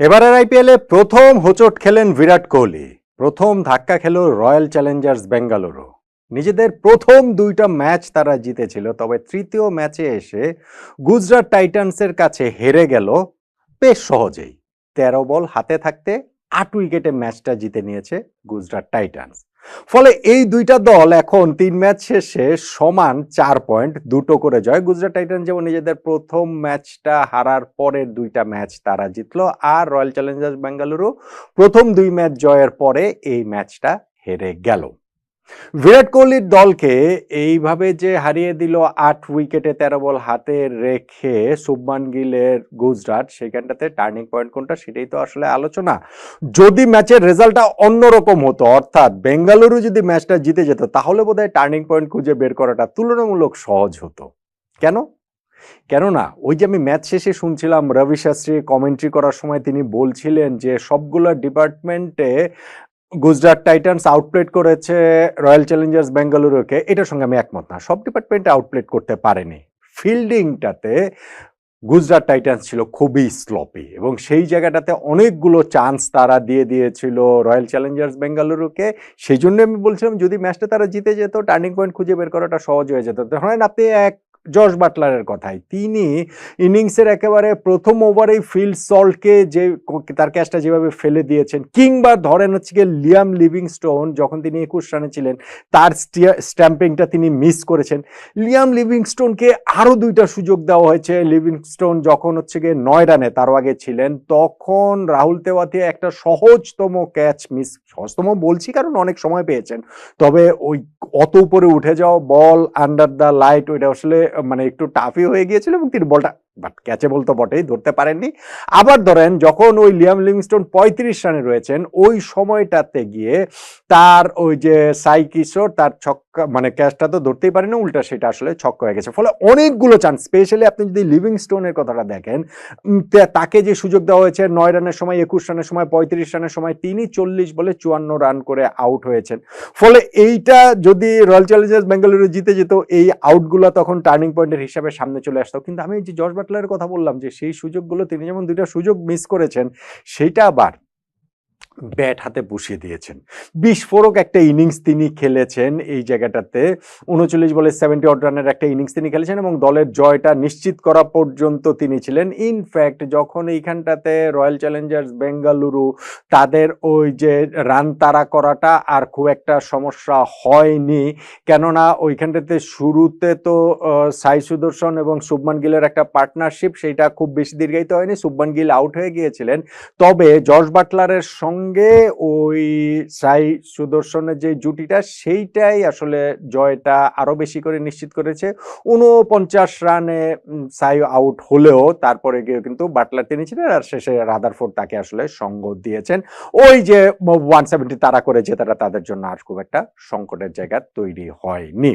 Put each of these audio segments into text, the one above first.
এবারের আইপিএলে প্রথম হোঁচট খেলেন বিরাট কোহলি। প্রথম ধাক্কা খেল রয়্যাল চ্যালেঞ্জার্স বেঙ্গালুরু। নিজেদের প্রথম দুইটা ম্যাচ তারা জিতেছিল, তবে তৃতীয় ম্যাচে এসে গুজরাট টাইটান্সের কাছে হেরে গেল বেশ সহজেই। তেরো বল হাতে থাকতে আট উইকেটে ম্যাচটা জিতে নিয়েছে গুজরাট টাইটান্স। ফলে এই দুইটা দল এখন তিন ম্যাচ শেষে সমান চার পয়েন্ট, দুটো করে জয়। গুজরাট টাইটান যেমন নিজেদের প্রথম ম্যাচটা হারার পরের দুইটা ম্যাচ তারা জিতলো, আর রয়্যাল চ্যালেঞ্জার্স বেঙ্গালুরু প্রথম দুই ম্যাচ জয়ের পরে এই ম্যাচটা হেরে গেল। বিরাট কোহলির দলকে এইভাবে যে হারিয়ে দিল আট উইকেটে তেরো বল হাতে রেখে শুভমান গিলের গুজরাট, সেখানটাতে টার্নিং পয়েন্ট কোনটা সেটাই তো আসলে আলোচনা। যদি ম্যাচের রেজাল্টটা অন্যরকম হতো, অর্থাৎ বেঙ্গালুরু যদি ম্যাচটা জিতে যেত, তাহলে বোধহয় টার্নিং পয়েন্ট খুঁজে বের করাটা তুলনামূলক সহজ হতো। কেন? কেননা, ওই যে আমি ম্যাচ শেষে শুনছিলাম রবি শাস্ত্রী কমেন্ট্রি করার সময় তিনি বলছিলেন যে সবগুলো ডিপার্টমেন্টে গুজরাট টাইটান্স আউটপ্লেট করেছে রয়্যাল চ্যালেঞ্জার্স বেঙ্গালুরুকে এটার সঙ্গে আমি একমত না। সব ডিপার্টমেন্টে আউটপ্লেট করতে পারেনি। ফিল্ডিংটাতে গুজরাট টাইটান্স ছিল খুবই স্লপি এবং সেই জায়গাটাতে অনেকগুলো চান্স তারা দিয়ে দিয়েছিল রয়্যাল চ্যালেঞ্জার্স বেঙ্গালুরুকে সেই জন্য আমি বলছিলাম, যদি ম্যাচটা তারা জিতে যেত টার্নিং পয়েন্ট খুঁজে বের করাটা সহজ হয়ে যেত। ধরেন আপনি এক জর্জ বাটলারের কথাই। তিনি ইনিংসের একেবারে প্রথম ওভারেই ফিল্ড সল্টকে যে তার ক্যাচটা যেভাবে ফেলে দিয়েছেন, কিংবা ধরেন হচ্ছে গিয়ে লিয়াম লিভিংস্টোন যখন তিনি একুশ রানে ছিলেন, তার স্ট্যাম্পিংটা তিনি মিস করেছেন। লিয়াম লিভিংস্টোনকে আরও দুইটা সুযোগ দেওয়া হয়েছে। লিভিংস্টোন যখন হচ্ছে গিয়ে নয় রানে তারও আগে ছিলেন, তখন রাহুল তেওয়াতি একটা সহজতম ক্যাচ মিস, সহজতম বলছি কারণ অনেক সময় পেয়েছেন। তবে ওই অত উপরে উঠে যাওয়া বল, আন্ডার দ্য লাইট, ওইটা আসলে মানে একটু টাফি হয়ে গিয়েছিল এবং তিনি বলটা বাট ক্যাচে বলতো বটেই, ধরতে পারেননি। আবার ধরেন, যখন ওই লিয়াম লিভিংস্টোন পঁয়ত্রিশ রানে রয়েছেন, ওই সময়টাতে গিয়ে তার ওই যে সাই কিশোর তার ছক্কা মানে ক্যাচটা তো ধরতেই পারেনি উল্টা সেটা আসলে ছক্কা হয়ে গেছে। ফলে অনেকগুলো চান্স স্পেশালি আপনি যদি লিভিংস্টোনের কথাটা দেখেন তাকে যে সুযোগ দেওয়া হয়েছে, নয় রানের সময়, একুশ রানের সময়, পঁয়ত্রিশ রানের সময়, তিনি চল্লিশ বলে চুয়ান্ন রান করে আউট হয়েছেন। ফলে এইটা যদি রয়্যাল চ্যালেঞ্জার্স বেঙ্গালুরু জিতে যেত, এই আউটগুলো তখন টার্নিং পয়েন্টের হিসাবে সামনে চলে আসতো। কিন্তু আমি যে জর্জ বাটলারের কথা বললাম যে সেই সুযোগগুলো তিনি যেমন দুইটা সুযোগ মিস করেছেন সেটা আবার ব্যাট হাতে বসিয়ে দিয়েছেন। বিস্ফোরক একটা ইনিংস তিনি খেলেছেন এই জায়গাটাতে। উনচল্লিশ বলে সেভেন্টি অড রানের একটা ইনিংস তিনি খেলেছেন এবং দলের জয়টা নিশ্চিত করা পর্যন্ত তিনি ছিলেন। ইনফ্যাক্ট যখন এইখানটাতে রয়্যাল চ্যালেঞ্জার্স বেঙ্গালুরু তাদের ওই যে রান তাড়া করাটা আর খুব একটা সমস্যা হয়নি, কেননা ওইখানটাতে শুরুতে তো সাই সুদর্শন এবং শুভমান গিলের একটা পার্টনারশিপ সেইটা খুব বেশি দীর্ঘায়িত হয়নি। শুভমান গিল আউট হয়ে গিয়েছিলেন। তবে জর্জ বাটলারের সঙ্গে ওই সাই সুদর্শনের যে জুটিটা, সেইটাই আসলে জয়টা আরও বেশি করে নিশ্চিত করেছে। উনপঞ্চাশ রানে সাই আউট হলেও তারপরে গিয়ে কিন্তু বাটলার তিনি ছিলেন আর শেষে রাদারফোর্ড তাকে আসলে সঙ্গ দিয়েছেন। ওই যে ওয়ান সেভেন্টি তারা করে জেতাটা তাদের জন্য আর খুব একটা সংকটের জায়গা তৈরি হয়নি।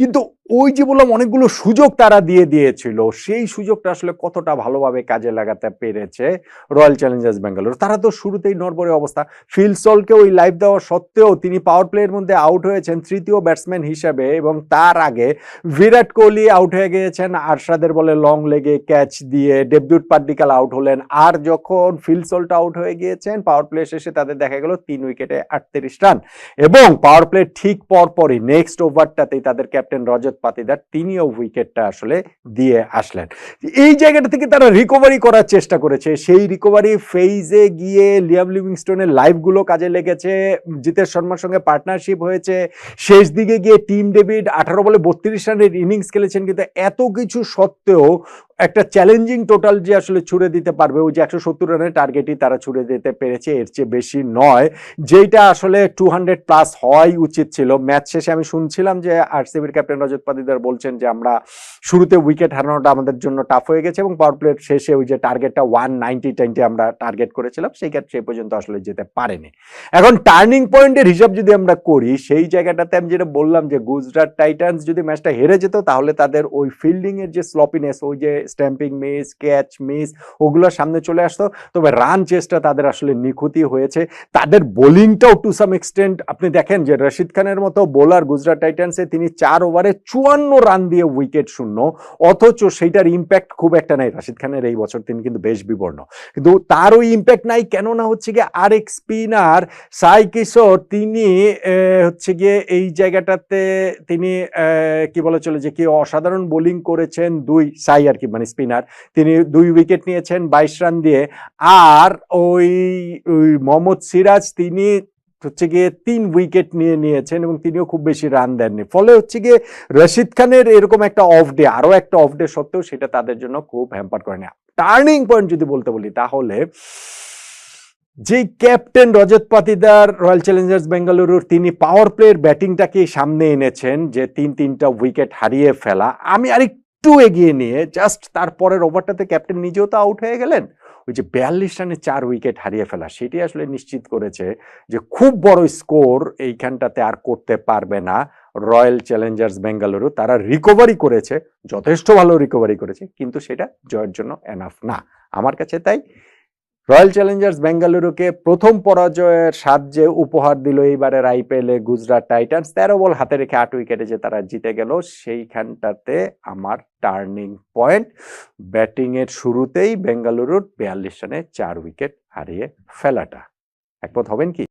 কিন্তু ওই যে বললাম, অনেকগুলো সুযোগ তারা দিয়ে দিয়েছিল। সেই সুযোগটা আসলে কতটা ভালোভাবে কাজে লাগাতে পেরেছে রয়্যাল চ্যালেঞ্জার্স বেঙ্গালুরু তারা তো শুরুতেই নরবরে অবস্থা। ফিল সলকে ওই লাইভ দেওয়া সত্ত্বেও তিনি পাওয়ার প্লেয়ের মধ্যে আউট হয়েছেন তৃতীয় ব্যাটসম্যান হিসেবে এবং তার আগে বিরাট কোহলি আউট হয়ে গিয়েছেন। আরশাদের বলে লং লেগে ক্যাচ দিয়ে ডেবদুট পাড্ডিকাল আউট হলেন। আর যখন ফিল সল্ট আউট হয়ে গিয়েছেন পাওয়ার প্লে শেষে তাদের দেখা গেল তিন উইকেটে আটত্রিশ রান এবং পাওয়ার প্লে ঠিক পরপরই নেক্সট ওভারটাতেই তাদের ক্যাপ্টেন রজত পাতিদার তিনিও উইকেটটা আসলে দিয়ে আসলেন। এই জায়গাটা থেকে তারা রিকভারি করার চেষ্টা করেছে। সেই রিকভারি ফেইজে গিয়ে লিয়াম লিভিংস্টোনের লাইভগুলো কাজে লেগেছে জিতেশ শর্মার সঙ্গে পার্টনারশিপ হয়েছে, শেষ দিকে গিয়ে টিম ডেভিড আঠারো বলে বত্রিশ রানের ইনিংস খেলেছেন, কিন্তু এত কিছু সত্ত্বেও একটা চ্যালেঞ্জিং টোটাল যে আসলে ছুড়ে দিতে পারবে, ওই যে একশো সত্তর রানের টার্গেটই তারা ছুড়ে দিতে পেরেছে, এর চেয়ে বেশি নয়। যেটা আসলে টু হান্ড্রেড প্লাস হওয়াই উচিত ছিল। ম্যাচ শেষে আমি শুনছিলাম যে আরসিবির ক্যাপ্টেন রজত পাতিদার বলছেন যে, আমরা শুরুতে উইকেট হারানোটা আমাদের জন্য টাফ হয়ে গেছে এবং পাওয়ার প্লেট শেষে ওই যে টার্গেটটা ওয়ান নাইনটি টোয়েন্টি আমরা টার্গেট করেছিলাম, সেই ক্ষেত্রে এই পর্যন্ত আসলে যেতে পারেনি। এখন টার্নিং পয়েন্টের হিসাব যদি আমরা করি, সেই জায়গাটাতে আমি যেটা বললাম যে, গুজরাট টাইটান্স যদি ম্যাচটা হেরে যেত, তাহলে তাদের ওই ফিল্ডিংয়ের যে স্লপিনেস ওই যে স্ট্যাম্পিং মিস ক্যাচ মিস ওগুলো সামনে চলে আসতো। তবে রান চেসটা তাদের আসলে নিখুঁতই হয়েছে। তাদের বোলিংটাও টু সাম এক্সটেন্ট আপনি দেখেন যে রশিদ খানের মতো বোলার গুজরাট টাইটান্সে তিনি চার ওভারে চুয়ান্ন রান দিয়ে উইকেট শূন্য। অথচ সেইটার ইম্প্যাক্ট খুব একটা নাই। রাশিদ খানের এই বছর তিনি কিন্তু বেশ বিবর্ণ। কিন্তু তার ওই ইম্প্যাক্ট নাই, কেননা হচ্ছে গিয়ে আরেক স্পিনার সাই কিশোর তিনি হচ্ছে গিয়ে এই জায়গাটাতে তিনি কি বলে চলে যে কি অসাধারণ বোলিং করেছেন দুই সাই আর কি মানে স্পিনার, তিনি দুই উইকেট নিয়েছেন বাইশ রান দিয়ে। আর ওই মোহাম্মদ সিরাজ তিনি হচ্ছে গিয়ে তিন উইকেট নিয়ে নিয়েছেন এবং তিনিও খুব বেশি রান দেননি। ফলে হচ্ছে গিয়ে রশিদ খানের এরকম একটা অফ ডে আরও একটা অফ ডে সত্ত্বেও সেটা তাদের জন্য খুব হ্যাম্পার করে না টার্নিং পয়েন্ট যদি বলতে বলি, তাহলে যে captain Rajat Patidar royal challengers বেঙ্গালুরুর তিনি পাওয়ার প্লের ব্যাটিংটাকে সামনে এনেছেন যে তিন তিনটা উইকেট হারিয়ে ফেলা। আমি আরেকটু এগিয়ে নিয়ে জাস্ট তারপরের ওভারটাতে ক্যাপ্টেন নিজেও তো আউট হয়ে গেলেন। ওই যে বিয়াল্লিশ রানে চার উইকেট হারিয়ে ফেলা, সেটি আসলে নিশ্চিত করেছে যে খুব বড় স্কোর এইখানটাতে আর করতে পারবে না রয়্যাল চ্যালেঞ্জার্স বেঙ্গালুরু তারা রিকভারি করেছে, যথেষ্ট ভালো রিকভারি করেছে, কিন্তু সেটা জয়ের জন্য এনাফ না। আমার কাছে তাই রয়্যাল চ্যালেঞ্জার্স বেঙ্গালুরুকে প্রথম পরাজয়ের স্বাদ যে উপহার দিল এইবারের আইপিএলে গুজরাট টাইটান্স, তেরো বল হাতে রেখে আট উইকেটে যে তারা জিতে গেল, সেইখানটাতে আমার টার্নিং পয়েন্ট। ব্যাটিংয়ের শুরুতেই বেঙ্গালুরুর বিয়াল্লিশ রানে চার উইকেট হারিয়ে ফেলাটা। একমত হবেন কি?